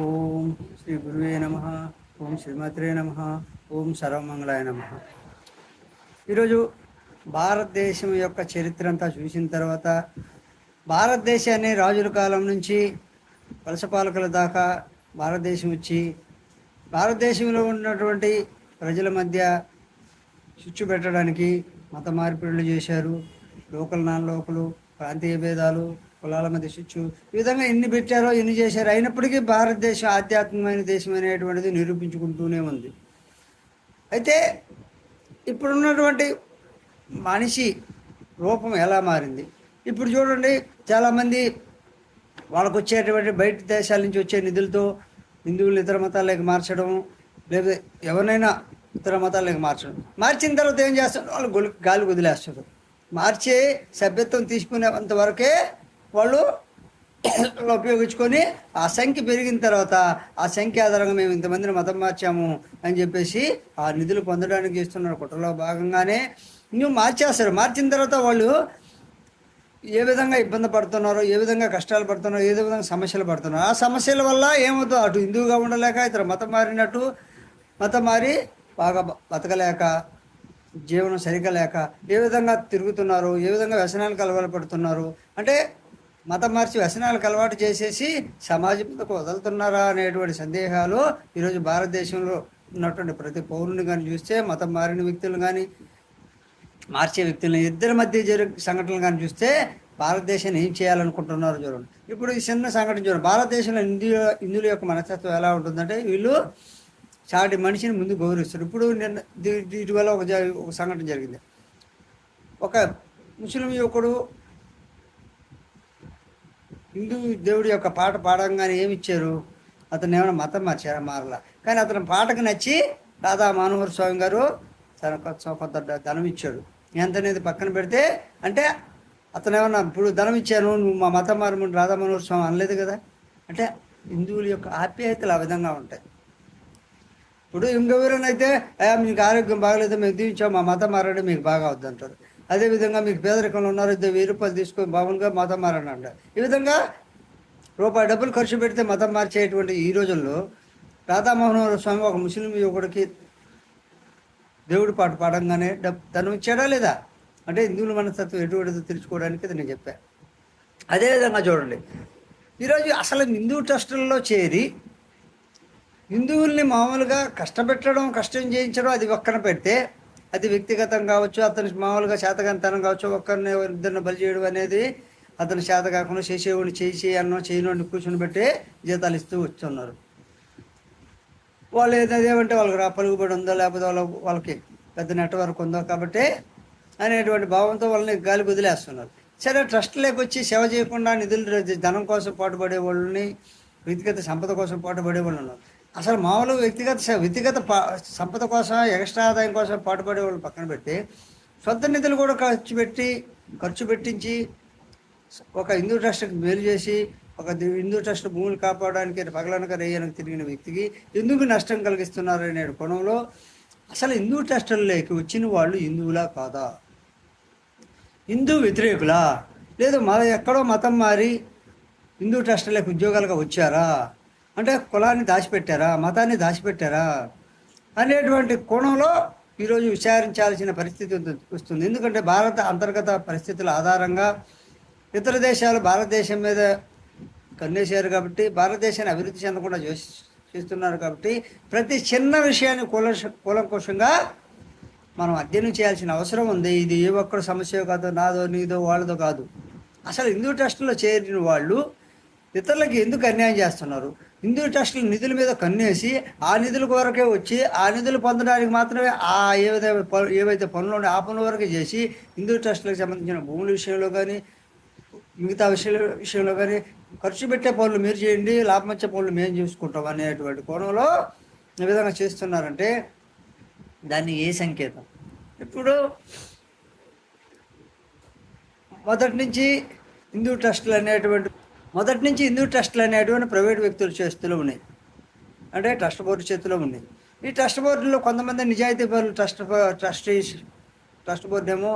ఓం శ్రీ గురువే నమ. ఓం శ్రీమాత్రే నమ. ఓం సర్వమంగళాయ నమ. ఈరోజు భారతదేశం యొక్క చరిత్ర అంతా చూసిన తర్వాత భారతదేశాన్ని రాజుల కాలం నుంచి వలస పాలకుల దాకా భారతదేశం వచ్చి భారతదేశంలో ఉన్నటువంటి ప్రజల మధ్య చుచ్చు పెట్టడానికి మత మార్పిడులు చేశారు. లోకల్ నాన్ లోకలు ప్రాంతీయ భేదాలు కులాల మధ్య శిచ్చు ఈ విధంగా ఎన్ని పెట్టారో ఎన్ని చేశారో అయినప్పటికీ భారతదేశం ఆధ్యాత్మికమైన దేశం అనేటువంటిది నిరూపించుకుంటూనే ఉంది. అయితే ఇప్పుడున్నటువంటి మనిషి రూపం ఎలా మారింది? ఇప్పుడు చూడండి చాలామంది వాళ్ళకు వచ్చేటువంటి బయట దేశాల నుంచి వచ్చే నిధులతో హిందువులు ఇతర మతాలకు మార్చడం లేదా ఎవరినైనా ఇతర మతాలకు మార్చడం. మార్చిన తర్వాత ఏం చేస్తారు? వాళ్ళు గొలి గాలి వదిలేస్తారు. మార్చే సభ్యత్వం తీసుకునేంత వరకే వాళ్ళు ఉపయోగించుకొని ఆ సంఖ్య పెరిగిన తర్వాత ఆ సంఖ్య ఆధారంగా మేము ఇంతమందిని మతం మార్చాము అని చెప్పేసి ఆ నిధులు పొందడానికి ఇస్తున్నారు కుట్రలో భాగంగానే. నువ్వు మార్చేస్తారు. మార్చిన తర్వాత వాళ్ళు ఏ విధంగా ఇబ్బంది పడుతున్నారో ఏ విధంగా కష్టాలు పడుతున్నారో ఏ విధంగా సమస్యలు పడుతున్నారో. ఆ సమస్యల వల్ల ఏమవుతుందో అటు హిందువుగా ఉండలేక ఇతర మతం మారినట్టు మతం మారి బాగా బతకలేక జీవనం సరిగా లేక ఏ విధంగా తిరుగుతున్నారు ఏ విధంగా వ్యసనాలకు అలవాటు పడుతున్నారు. అంటే మతం మార్చి వ్యసనాలకు అలవాటు చేసేసి సమాజం వదులుతున్నారా అనేటువంటి సందేహాలు ఈరోజు భారతదేశంలో ఉన్నటువంటి ప్రతి పౌరుని కానీ చూస్తే మతం మారిన వ్యక్తులు కానీ మార్చే వ్యక్తులను ఇద్దరి మధ్య జరిగే సంఘటనలు కానీ చూస్తే భారతదేశాన్ని ఏం చేయాలనుకుంటున్నారో చూడండి. ఇప్పుడు ఈ చిన్న సంఘటన చూడండి. భారతదేశంలో ఇందులో హిందువుల యొక్క మనస్తత్వం ఎలా ఉంటుందంటే వీళ్ళు చాటి మనిషిని ముందు గౌరవిస్తారు. ఇప్పుడు నిన్న ఇటీవల దీటి వల్ల ఒక జ- ఒక సంఘటన జరిగింది. ఒక ముస్లిం యువకుడు హిందూ దేవుడి యొక్క పాట పాడంగానే ఏమి ఇచ్చారు అతను ఏమైనా మతం మార్చారా? మారలా. కానీ అతని పాటకు నచ్చి రాధా మనోహర్ స్వామి గారు తన కొంత ధనం ఇచ్చాడు. ఎంత అనేది పక్కన పెడితే అంటే అతను ఏమన్నా ఇప్పుడు ధనం ఇచ్చాను నువ్వు మా మతం మారము రాధా మనోహర్ స్వామి అనలేదు కదా? అంటే హిందువుల యొక్క ఆప్యాయతలు ఆ విధంగా ఉంటాయి. ఇప్పుడు ఇంకెవరైనా అయితే మీకు ఆరోగ్యం బాగలేదు? మేము దీవించాం మా మతం మారడం మీకు బాగా అవుద్ది అంటారు. అదేవిధంగా మీకు పేదరికంలో ఉన్నారు ఇద్దరు వెయ్యి రూపాయలు తీసుకొని మామూలుగా మతం మారని అంటారు ఈ విధంగా రూపాయి డబ్బులు ఖర్చు పెడితే మతం మార్చేటువంటి ఈ రోజుల్లో రాధామోహన్ స్వామి ఒక ముస్లిం యువకుడికి దేవుడి పాట పాడంగానే డబ్బు తను ఇచ్చాడా లేదా? అంటే హిందువుల మనస్తత్వం ఎటువంటిదో తెలుసుకోవడానికి నేను చెప్పాను అదేవిధంగా చూడండి. ఈరోజు అసలు హిందూ ట్రస్టుల్లో చేరి హిందువుల్ని మామూలుగా కష్టపెట్టడం కష్టం చేయించడం అది ఒక్కన పెడితే అది వ్యక్తిగతం కావచ్చు అతని మామూలుగా శాతకంతనం కావచ్చు ఒక్కరిని ఇద్దరిని బలి చేయడం అనేది అతని చేత కాకుండా చేసేవాడిని చేసి అన్న చేయనోడిని కూర్చొని పెట్టి జీతాలు ఇస్తూ వస్తున్నారు వాళ్ళు ఏదైతే ఏమంటే వాళ్ళకి రా పలుకుబడి ఉందో లేకపోతే వాళ్ళ వాళ్ళకి పెద్ద నెట్వర్క్ ఉందో కాబట్టి అనేటువంటి భావంతో వాళ్ళని గాలి వదిలేస్తున్నారు. సరే ట్రస్ట్లోకి వచ్చి సేవ చేయకుండా నిధులు ధనం కోసం పాటుపడే వాళ్ళని వ్యక్తిగత సంపద కోసం పాటుపడే వాళ్ళు ఉన్నారు. అసలు మామూలు వ్యక్తిగత వ్యక్తిగత సంపద కోసం ఎక్స్ట్రా ఆదాయం కోసం పాటుపడే వాళ్ళు పక్కన పెట్టి సొంత నిధులు కూడా ఖర్చు పెట్టి ఖర్చు పెట్టించి ఒక హిందూ ట్రస్ట్కి మేలు చేసి ఒక హిందూ ట్రస్ట్ భూములు కాపాడడానికి పగలనక రేయనకు తిరిగిన వ్యక్తికి ఎందుకు నష్టం కలిగిస్తున్నారు అనే కోణంలో అసలు హిందూ ట్రస్టుల్లోకి వచ్చిన వాళ్ళు హిందువులా కాదా? హిందూ వ్యతిరేకులా? లేదు మన ఎక్కడో మతం మారి హిందూ ట్రస్టులకు ఉద్యోగాలుగా వచ్చారా? అంటే కులాన్ని దాచిపెట్టారా మతాన్ని దాచిపెట్టారా అనేటువంటి కోణంలో ఈరోజు విచారించాల్సిన పరిస్థితి వస్తుంది. ఎందుకంటే భారత అంతర్గత పరిస్థితుల ఆధారంగా ఇతర దేశాలు భారతదేశం మీద కన్నేశారు కాబట్టి భారతదేశాన్ని అభివృద్ధి చెందకుండా చేస్- చేస్తున్నారు కాబట్టి ప్రతి చిన్న విషయాన్ని కూల కూలంకోశంగా మనం అధ్యయనం చేయాల్సిన అవసరం ఉంది. ఇది ఏ ఒక్కరు సమస్య కాదో నాదో నీదో వాళ్ళదో కాదు. అసలు హిందూ ట్రస్ట్లో చేరిన వాళ్ళు ఇతరులకి ఎందుకు అన్యాయం చేస్తున్నారు? హిందూ ట్రస్టుల నిధుల మీద కన్నేసి ఆ నిధుల కొరకే వచ్చి ఆ నిధులు పొందడానికి మాత్రమే ఆ ఏవైతే ఏవైతే పనులు ఉన్నాయో ఆ పనుల వరకే చేసి హిందూ ట్రస్టులకు సంబంధించిన భూముల విషయంలో కానీ మిగతా విషయాల విషయంలో కానీ ఖర్చు పెట్టే పనులు మీరు చేయండి లాభం వచ్చే పనులు మేము చూసుకుంటాం అనేటువంటి కోణంలో ఈ విధంగా చేస్తున్నారంటే దాన్ని ఏ సంకేతం? ఇప్పుడు మొదటి నుంచి హిందూ ట్రస్టులు అనేటువంటి మొదటి నుంచి హిందూ ట్రస్టులు అనేటువంటి ప్రైవేట్ వ్యక్తుల చేతిలో ఉన్నాయి. అంటే ట్రస్ట్ బోర్డు చేతిలో ఉన్నాయి. ఈ ట్రస్ట్ బోర్డులో కొంతమంది నిజాయితీ పరులు ట్రస్ట్ ట్రస్టీస్ ట్రస్ట్ బోర్డు ఏమో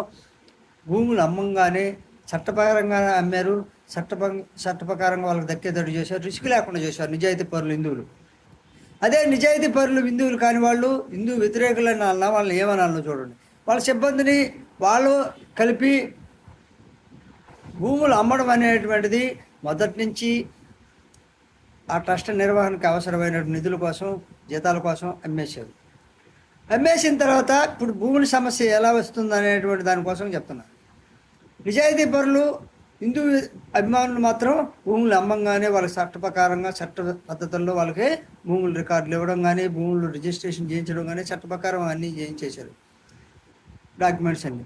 భూములు అమ్మంగానే చట్టపరంగా అమ్మారు. చట్టప చట్టప్రకారంగా వాళ్ళకి దక్కేటట్టు చేశారు. రిస్క్ లేకుండా చేశారు నిజాయితీ పరులు హిందువులు. అదే నిజాయితీ పరులు హిందువులు కాని వాళ్ళు హిందూ వ్యతిరేకులని అన్నా వాళ్ళని ఏమనాలో చూడండి. వాళ్ళ సిబ్బందిని వాళ్ళు కలిపి భూములు అమ్మడం అనేటువంటిది మొదటి నుంచి ఆ ట్రస్ట్ నిర్వహణకు అవసరమైన నిధుల కోసం జీతాల కోసం అమ్మేసేది. అమ్మేసిన తర్వాత ఇప్పుడు భూముల సమస్య ఎలా వస్తుంది అనేటువంటి దానికోసం చెప్తున్నారు నిజాయితీ పరులు హిందూ అభిమానులు మాత్రం భూములు అమ్మంగానే వాళ్ళకి చట్ట ప్రకారంగా చట్ట పద్ధతుల్లో వాళ్ళకి భూములు రికార్డులు ఇవ్వడం కానీ భూములు రిజిస్ట్రేషన్ చేయించడం కానీ చట్ట ప్రకారం అన్నీ చేయించేశారు. డాక్యుమెంట్స్ అన్నీ.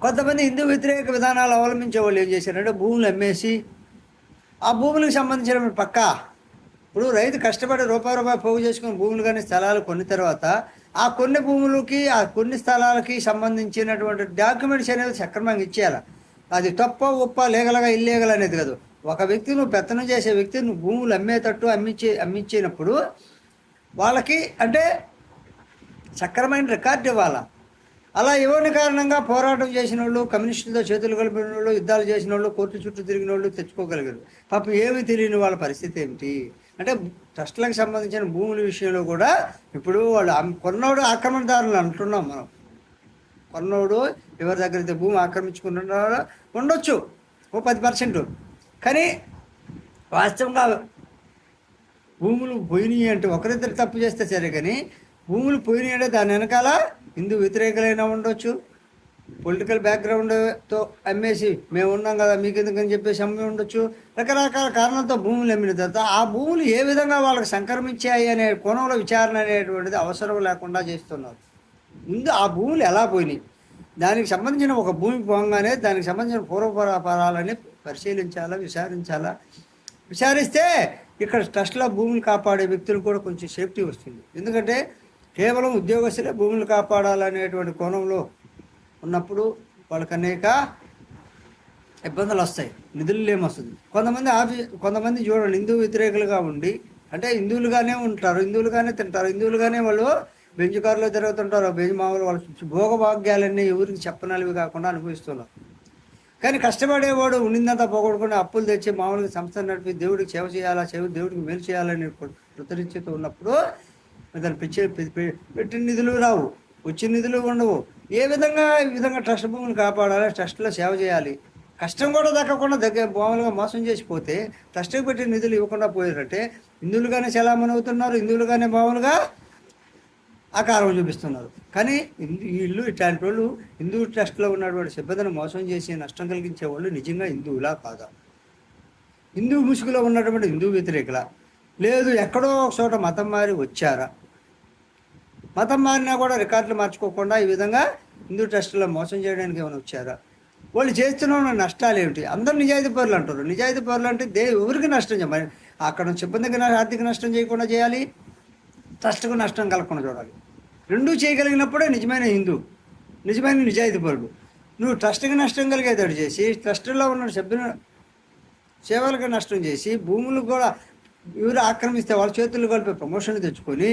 కొంతమంది హిందూ వ్యతిరేక విధానాలు అవలంబించే వాళ్ళు ఏం చేశారంటే భూములు అమ్మేసి ఆ భూములకు సంబంధించిన పక్క? ఇప్పుడు రైతు కష్టపడి రూపాయి రూపాయి పోగు చేసుకుని భూములు కానీ స్థలాలు కొన్ని తర్వాత ఆ కొన్ని భూములకి ఆ కొన్ని స్థలాలకి సంబంధించినటువంటి డాక్యుమెంట్స్ అనేది సక్రమంగా ఇచ్చేయాలి. అది తప్ప ఉప్ప లీగల్గా ఇల్లీగల్ అనేది కాదు. ఒక వ్యక్తి నువ్వు పెత్తనం చేసే వ్యక్తి నువ్వు భూములు అమ్మేటట్టు అమ్మించే అమ్మించినప్పుడు వాళ్ళకి అంటే సక్రమైన రికార్డు ఇవ్వాలా? అలా ఇవ్వని కారణంగా పోరాటం చేసిన వాళ్ళు కమ్యూనిస్టులతో చేతులు కలిపిన వాళ్ళు యుద్ధాలు చేసిన వాళ్ళు కోర్టు చుట్టూ తిరిగిన వాళ్ళు తెచ్చుకోగలిగారు. పాపం ఏమీ తెలియని వాళ్ళ పరిస్థితి ఏమిటి? అంటే ట్రస్టులకు సంబంధించిన భూముల విషయంలో కూడా ఇప్పుడు వాళ్ళు కొన్నోడు ఆక్రమణదారులు అంటున్నాం మనం. కొన్నోడు ఎవరి దగ్గర అయితే భూమి ఆక్రమించుకుంటున్నారో ఉండొచ్చు ఓ పది పర్సెంట్. కానీ వాస్తవంగా భూములు పోయినాయి అంటే ఒకరిద్దరు తప్పు చేస్తే సరే కానీ భూములు పోయినాయి అంటే దాని వెనకాల హిందూ వ్యతిరేకులైనా ఉండొచ్చు. పొలిటికల్ బ్యాక్గ్రౌండ్తో అమ్మేసి మేము ఉన్నాం కదా మీకు ఎందుకని చెప్పేసి అమ్మి ఉండొచ్చు. రకరకాల కారణాలతో భూములు అమ్మిన తర్వాత ఆ భూములు ఏ విధంగా వాళ్ళకి సంక్రమించాయి అనే కోణంలో విచారణ అనేటువంటిది అవసరం లేకుండా చేస్తున్నారు. ముందు ఆ భూములు ఎలా పోయినాయి? దానికి సంబంధించిన ఒక భూమి పోగానే దానికి సంబంధించిన పూర్వపరాలని పరిశీలించాలా విచారించాలా? విచారిస్తే ఇక్కడ ట్రస్ట్లో భూమిని కాపాడే వ్యక్తులు కూడా కొంచెం సేఫ్టీ వస్తుంది. ఎందుకంటే కేవలం ఉద్యోగస్తులే భూములు కాపాడాలనేటువంటి కోణంలో ఉన్నప్పుడు వాళ్ళకి అనేక ఇబ్బందులు వస్తాయి నిధులు లేమొస్తుంది కొంతమంది ఆఫీ కొంతమంది చూడండి హిందూ వ్యతిరేకులుగా ఉండి అంటే హిందువులుగానే ఉంటారు హిందువులుగానే తింటారు హిందువులుగానే వాళ్ళు బెంజుకారులో తిరుగుతుంటారు బెంజుమావులు మామూలు వాళ్ళ భోగభాగ్యాలన్నీ ఎవరికి చెప్పనలివి కాకుండా అనుభవిస్తున్నారు. కానీ కష్టపడేవాడు ఉండిందంతా పోగొట్టుకుని అప్పులు తెచ్చి మామూలుగా సంస్థ నడిపి దేవుడికి సేవ చేయాలా సేవ దేవుడికి మేలు చేయాలని కృతనిశ్చిత ఉన్నప్పుడు దాని పెట్టిన నిధులు రావు. వచ్చిన నిధులు ఉండవు. ఏ విధంగా ఈ విధంగా ట్రస్ట్ భూమిని కాపాడాలి ట్రస్ట్లో సేవ చేయాలి? కష్టం కూడా దక్కకుండా దగ్గర మామూలుగా మోసం చేసిపోతే ట్రస్ట్కి పెట్టిన నిధులు ఇవ్వకుండా పోయారంటే హిందువులుగానే చలామణి అవుతున్నారు హిందువులుగానే మామూలుగా ఆకారం చూపిస్తున్నారు. కానీ వీళ్ళు ఇట్లాంటి వాళ్ళు హిందూ ట్రస్ట్లో ఉన్నటువంటి సిబ్బందిని మోసం చేసి నష్టం కలిగించే వాళ్ళు నిజంగా హిందువులా కాదా? హిందూ ముసుగులో ఉన్నటువంటి హిందూ వ్యతిరేకుల? లేదు ఎక్కడో ఒక చోట మతం మారి వచ్చారా? మతం మారినా కూడా రికార్డులు మార్చుకోకుండా ఈ విధంగా హిందూ ట్రస్టులో మోసం చేయడానికి ఏమైనా వచ్చారా? వాళ్ళు చేస్తున్న నష్టాలు ఏమిటి? అందరూ నిజాయితీ పరులు అంటారు నిజాయితీ పరులు అంటే దే ఎవరికి నష్టం చేయాలి అక్కడ సిబ్బందికి ఆర్థిక నష్టం చేయకుండా చేయాలి? ట్రస్ట్కు నష్టం కలగకుండా చూడాలి. రెండూ చేయగలిగినప్పుడే నిజమైన హిందూ నిజమైన నిజాయితీ పరుడు. నువ్వు ట్రస్ట్కి నష్టం కలిగేదాడు చేసి ట్రస్టులో ఉన్న సభ్యులు సేవలకు నష్టం చేసి భూములు కూడా ఎవరు ఆక్రమిస్తే వాళ్ళ చేతులు కలిపి ప్రమోషన్ తెచ్చుకొని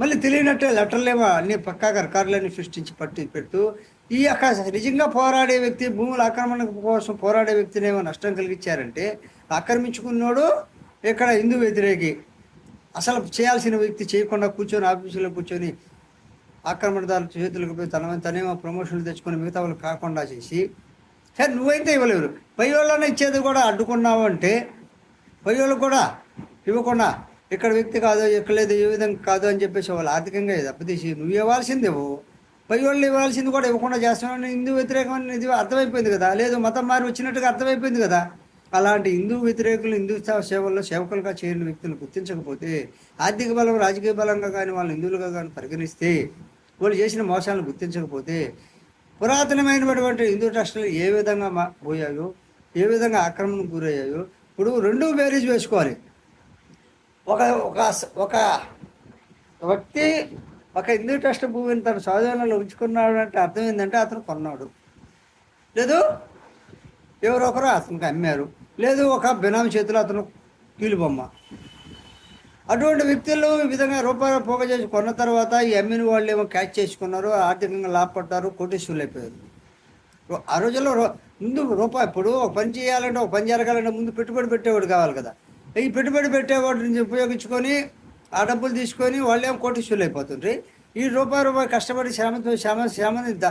మళ్ళీ తెలియనట్టే లెటర్లేమో అన్ని పక్కాగా రికార్డులన్నీ సృష్టించి పట్టి పెట్టు ఈ యొక్క నిజంగా పోరాడే వ్యక్తి భూముల ఆక్రమణ కోసం పోరాడే వ్యక్తినేమో నష్టం కలిగించారంటే ఆక్రమించుకున్నాడు ఇక్కడ హిందూ వ్యతిరేకి. అసలు చేయాల్సిన వ్యక్తి చేయకుండా కూర్చొని ఆఫీసులో కూర్చొని ఆక్రమణదారుల చేతులకు పోయి తన తనేమో ప్రమోషన్లు తెచ్చుకొని మిగతా వాళ్ళు కాకుండా చేసి సరే నువ్వైతే ఇవ్వలేవు. పై వాళ్ళని ఇచ్చేది కూడా అడ్డుకున్నావు అంటే పై వాళ్ళకు కూడా ఇవ్వకుండా ఇక్కడ వ్యక్తి కాదు ఎక్కడ లేదు ఏ విధంగా కాదు అని చెప్పేసి వాళ్ళు ఆర్థికంగా దెబ్బతీసి నువ్వు ఇవ్వాల్సిందేవు పై వాళ్ళు ఇవ్వాల్సింది కూడా ఇవ్వకుండా చేస్తున్నావు హిందూ వ్యతిరేకమైన ఇది అర్థమైపోయింది కదా. లేదు మతం మారి వచ్చినట్టుగా అర్థమైపోయింది కదా. అలాంటి హిందూ వ్యతిరేకులు హిందూ సేవల్లో సేవకులుగా చేరిన వ్యక్తులను గుర్తించకపోతే ఆర్థిక బలం రాజకీయ బలంగా కానీ వాళ్ళు హిందువులుగా కానీ పరిగణిస్తే వాళ్ళు చేసిన మోసాలను గుర్తించకపోతే పురాతనమైనటువంటి హిందూ ట్రస్టులు ఏ విధంగా పోయాయో ఏ విధంగా ఆక్రమణకు గురయ్యాయో ఇప్పుడు రెండు బేరీజ్ వేసుకోవాలి. ఒక ఒక ఒక వ్యక్తి ఒక హిందూ ట్రస్ట్ భూమిని తన స్వాధీనంలో ఉంచుకున్నాడు అంటే అర్థం ఏంటంటే అతను కొన్నాడు. లేదు ఎవరో ఒకరు అతనికి అమ్మారు. లేదు ఒక బినామీ చేతిలో అతను కీలుబొమ్మ అటువంటి వ్యక్తులు ఈ విధంగా రూపాయలు పోగ చేసి కొన్న తర్వాత ఈ అమ్మిన వాళ్ళు ఏమో క్యాచ్ చేసుకున్నారు ఆర్థికంగా లాభపడ్డారు కోటీశ్వరులు అయిపోయారు. ఆ రోజుల్లో రూ- ముందు రూపాయి ఇప్పుడు ఒక పని చేయాలంటే ఒక పని జరగాలంటే ముందు పెట్టుబడి పెట్టేవాడు కావాలి కదా. ఈ పెట్టుబడి పెట్టేవాడిని ఉపయోగించుకొని ఆ డబ్బులు తీసుకొని వాళ్ళు ఏమో కోటీశ్వరులు అయిపోతుండ్రి? ఈ రూపాయి రూపాయి కష్టపడి శ్రమతో శ్రమ శ్రమని ద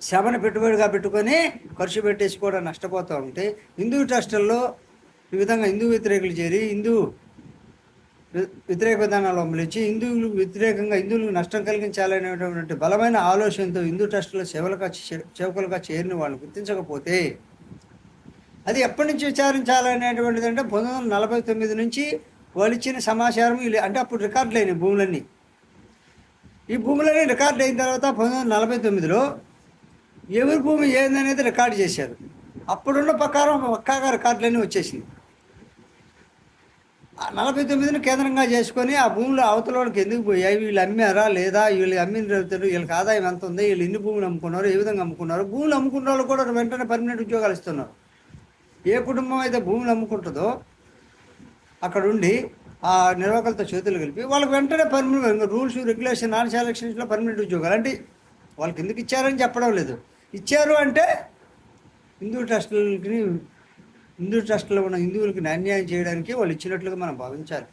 శ్రమను పెట్టుబడిగా పెట్టుకొని ఖర్చు పెట్టేసి కూడా నష్టపోతూ ఉంటే హిందూ ట్రస్టుల్లో ఈ విధంగా హిందూ వ్యతిరేకులు చేరి హిందూ వ్యతిరేక విధానాలు అమలించి హిందువులు వ్యతిరేకంగా హిందువులకు నష్టం కలిగించాలనేటువంటి బలమైన ఆలోచనతో హిందూ ట్రస్టులో సేవలుగా సేవకులుగా చేరిన వాళ్ళని గుర్తించకపోతే అది ఎప్పటి నుంచి విచారించాలనేటువంటిది అంటే పంతొమ్మిది వందల నలభై తొమ్మిది నుంచి వాళ్ళు ఇచ్చిన సమాచారం వీళ్ళు- అంటే అప్పుడు రికార్డులు అయినాయి భూములన్నీ. ఈ భూములన్నీ రికార్డు అయిన తర్వాత పంతొమ్మిది వందల నలభై తొమ్మిదిలో ఎవరి భూమి ఏందనేది రికార్డు చేశారు. అప్పుడున్న ప్రకారం పక్కాగా రికార్డులన్నీ వచ్చేసింది ఆ నలభై తొమ్మిదిని కేంద్రంగా చేసుకొని ఆ భూములు అవతల వాళ్ళకి ఎందుకు పోయాయి? వీళ్ళు అమ్మారా లేదా? వీళ్ళు అమ్మిన రైతులు వీళ్ళకి ఆదాయం ఎంత ఉంది? వీళ్ళు ఎన్ని భూములు అమ్ముకున్నారు ఏ విధంగా అమ్ముకున్నారు? భూములు అమ్ముకున్న వాళ్ళు కూడా వెంటనే పర్మనెంట్ ఉద్యోగాలు ఇస్తున్నారు. ఏ కుటుంబం అయితే భూమిని అమ్ముకుంటుందో అక్కడుండి ఆ నిర్వాహకులతో చేతులు కలిపి వాళ్ళకి వెంటనే పర్మనెంట్ రూల్స్ రెగ్యులేషన్ నాన్ సెలక్షన్స్లో పర్మనెంట్ ఉద్యోగాలు. అంటే వాళ్ళకి ఎందుకు ఇచ్చారని చెప్పడం లేదు. ఇచ్చారు అంటే హిందూ ట్రస్టులకి హిందూ ట్రస్టులో ఉన్న హిందువులకి అన్యాయం చేయడానికి వాళ్ళు ఇచ్చినట్లుగా మనం భావించాలి.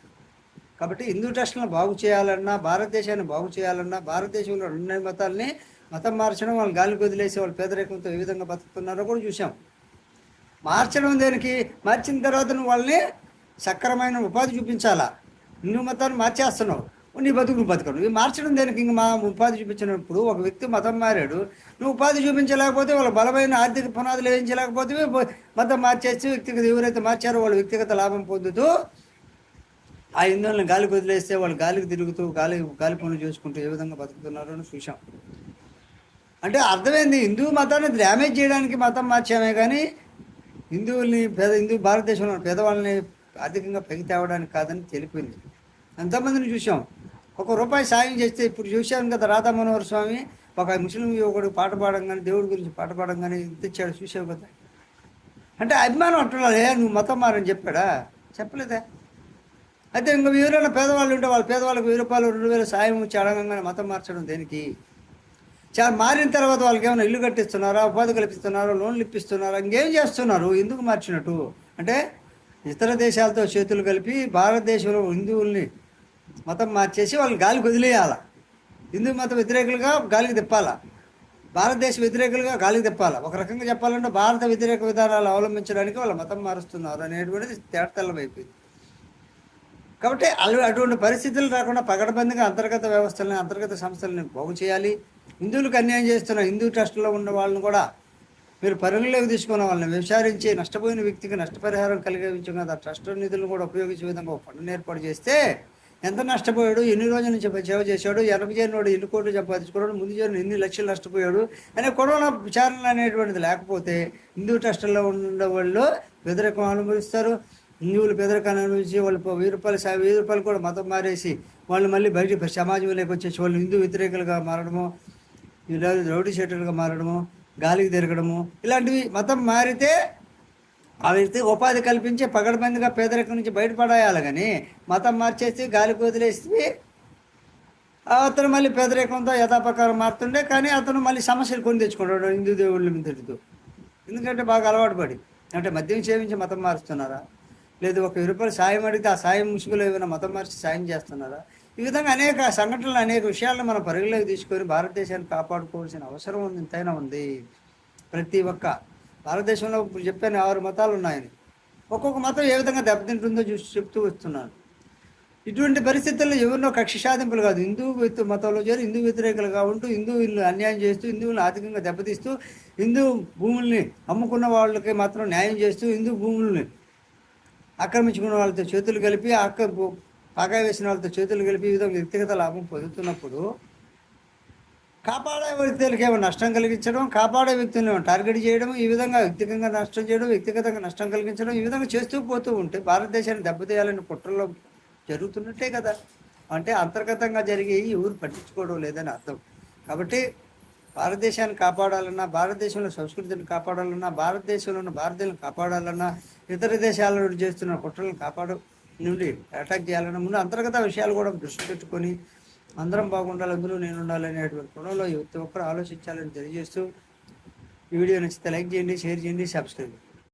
కాబట్టి హిందూ ట్రస్టులను బాగు చేయాలన్నా భారతదేశాన్ని బాగు చేయాలన్నా భారతదేశంలో రెండు మతాలని మతం మార్చడం వాళ్ళు గాలికి వదిలేసి వాళ్ళు పేదరికంతో ఏ విధంగా బతుకుతున్నారో కూడా చూసాం మార్చడం దేనికి? మార్చిన తర్వాత నువ్వు వాళ్ళని సక్రమైన ఉపాధి చూపించాలా? నువ్వు మతాన్ని మార్చేస్తున్నావు. నీ బతుకులు బతకడు. ఇవి మార్చడం దేనికి? ఇంక మా ఉపాధి చూపించినప్పుడు ఒక వ్యక్తి మతం మారాడు. నువ్వు ఉపాధి చూపించలేకపోతే వాళ్ళ బలమైన ఆర్థిక పునాదులు వేయించలేకపోతే మతం మార్చేసి వ్యక్తిగత ఎవరైతే మార్చారో వాళ్ళు వ్యక్తిగత లాభం పొందుతూ ఆ ఇంధనాలను గాలికి వదిలేస్తే వాళ్ళు గాలికి తిరుగుతూ గాలి గాలి పనులు చేసుకుంటూ ఏ విధంగా బతుకుతున్నారో అని చూసాం అంటే అర్థమైంది. హిందూ మతాన్ని డ్యామేజ్ చేయడానికి మతం మార్చామే కానీ హిందువుల్ని పేద హిందూ భారతదేశంలో పేదవాళ్ళని ఆర్థికంగా పైకి తేవడానికి కాదని తెలిపింది ఎంతమందిని చూసాం ఒక రూపాయి సాయం చేస్తే ఇప్పుడు చూశాను కదా రాధా మనోహర్ స్వామి ఒక ముస్లిం యువకుడు పాట పాడంగానే దేవుడి గురించి పాట పాడంగానే ఇంత ఇచ్చాడు చూసావు కదా. అంటే అభిమానం అంటున్నాడు ఏ నువ్వు మతం మారని చెప్పాడా? చెప్పలేదా? అయితే ఇంకా ఎవరైనా పేదవాళ్ళు ఉంటే వాళ్ళ పేదవాళ్ళకి వెయ్యి రూపాయలు రెండు వేల సాయం వచ్చి అడగంగానే మతం మార్చడం దేనికి? చాలా మారిన తర్వాత వాళ్ళకి ఏమైనా ఇల్లు కట్టిస్తున్నారా ఉపాధి కల్పిస్తున్నారా లోన్లు ఇప్పిస్తున్నారా ఇంకేం చేస్తున్నారు? ఎందుకు మార్చినట్టు? అంటే ఇతర దేశాలతో చేతులు కలిపి భారతదేశంలో హిందువుల్ని మతం మార్చేసి వాళ్ళు గాలికి వదిలేయాల. హిందూ మత వ్యతిరేకులుగా గాలికి తిప్పాలా. భారతదేశ వ్యతిరేకులుగా గాలికి తిప్పాలా. ఒక రకంగా చెప్పాలంటే భారత వ్యతిరేక విధానాలు అవలంబించడానికి వాళ్ళ మతం మారుస్తున్నారు అనేటువంటిది తేటతెల్లం అయిపోయింది కాబట్టి అటువంటి పరిస్థితులు రాకుండా పగడబందిగా అంతర్గత వ్యవస్థలని అంతర్గత సంస్థలని బాగు చేయాలి హిందువులకు అన్యాయం చేస్తున్న హిందూ ట్రస్ట్లో ఉన్న వాళ్ళని కూడా మీరు పరిగణలోకి తీసుకున్న వాళ్ళని విచారించి నష్టపోయిన వ్యక్తికి నష్టపరిహారం కలిగించిన కదా ట్రస్ట్ నిధులను కూడా ఉపయోగించే విధంగా ఒక ఫండ్ని ఏర్పాటు చేస్తే ఎంత నష్టపోయాడు ఎన్ని రోజుల నుంచి సేవ చేశాడు ఎనభై చేరినోడు ఎన్ని కోట్లు సంపాదించుకున్నాడు ముందు చేరిన ఎన్ని లక్షలు నష్టపోయాడు అనే కరోనా విచారణ అనేటువంటిది లేకపోతే హిందూ ట్రస్టుల్లో ఉన్న వాళ్ళు పేదరికం అనుభవిస్తారు. హిందువులు పేదరికాన్ని అనుభవించి వాళ్ళు వెయ్యి రూపాయలు సా- వెయ్యి రూపాయలు కూడా మతం మారేసి వాళ్ళు మళ్ళీ బయట సమాజంలోకి వచ్చేసి వాళ్ళు హిందూ వ్యతిరేకులుగా మారడము రౌడీ షెటర్గా మారడము గాలికి తిరగడము ఇలాంటివి మతం మారితే అవి ఉపాధి కల్పించి పగడబందిగా పేదరికం నుంచి బయటపడేయాలి కానీ మతం మార్చేసి గాలికి వదిలేసి అతను మళ్ళీ పేదరికంతో యథాప్రకారం మారుతుండే కానీ అతను మళ్ళీ సమస్యలు కొని తెచ్చుకుంటాడు హిందూ దేవుళ్ళ మీదటితో ఎందుకంటే బాగా అలవాటు పడి. అంటే మద్యం సేవించి మతం మారుస్తున్నారా? లేదు ఒక రూపాయలు సాయం అడిగితే ఆ సాయం ముసుగులో ఏమైనా మతం మార్చి సాయం చేస్తున్నారా? ఈ విధంగా అనేక సంఘటనలు అనేక విషయాలను మనం పరిగణలోకి తీసుకొని భారతదేశాన్ని కాపాడుకోవాల్సిన అవసరం ఉంది ఎంతైనా ఉంది. ప్రతి ఒక్క భారతదేశంలో ఇప్పుడు చెప్పాను ఆరు మతాలు ఉన్నాయని. ఒక్కొక్క మతం ఏ విధంగా దెబ్బతింటుందో చూసి చెప్తూ వస్తున్నాను ఇటువంటి పరిస్థితుల్లో ఎవరినో కక్ష సాధింపులు కాదు. హిందూ మతంలో చేరి హిందూ వ్యతిరేకులుగా ఉంటూ హిందువులను అన్యాయం చేస్తూ హిందువులను ఆర్థికంగా దెబ్బతీస్తూ హిందూ భూముల్ని అమ్ముకున్న వాళ్ళకి మాత్రం న్యాయం చేస్తూ హిందూ భూముల్ని ఆక్రమించుకున్న వాళ్ళతో చేతులు కలిపి ఆక్క పాగా వేసిన వాళ్ళతో చేతులు కలిపి ఈ విధంగా వ్యక్తిగత లాభం పొందుతున్నప్పుడు కాపాడే వ్యక్తులకి ఏమో నష్టం కలిగించడం కాపాడే వ్యక్తులను టార్గెట్ చేయడం ఈ విధంగా వ్యక్తిగతంగా నష్టం చేయడం వ్యక్తిగతంగా నష్టం కలిగించడం ఈ విధంగా చేస్తూ పోతూ ఉంటే భారతదేశాన్ని దెబ్బతీయాలని కుట్రలో జరుగుతున్నట్టే కదా. అంటే అంతర్గతంగా జరిగే ఎవరు పట్టించుకోవడం లేదని అర్థం. కాబట్టి భారతదేశాన్ని కాపాడాలన్నా భారతదేశంలో సంస్కృతిని కాపాడాలన్నా భారతదేశంలో ఉన్న భారతీయులను కాపాడాలన్నా ఇతర దేశాల నుండి చేస్తున్న కుట్రలను కాపాడు నుండి అటాక్ చేయాలన్న ముందు అంతర్గత విషయాలు కూడా దృష్టి పెట్టుకొని అందరం బాగుండాలి అందులో నేను ఉండాలి అనేటువంటి కోణంలో ప్రతి ఒక్కరు ఆలోచించాలని తెలియజేస్తూ ఈ వీడియో నచ్చితే లైక్ చేయండి షేర్ చేయండి సబ్స్క్రైబ్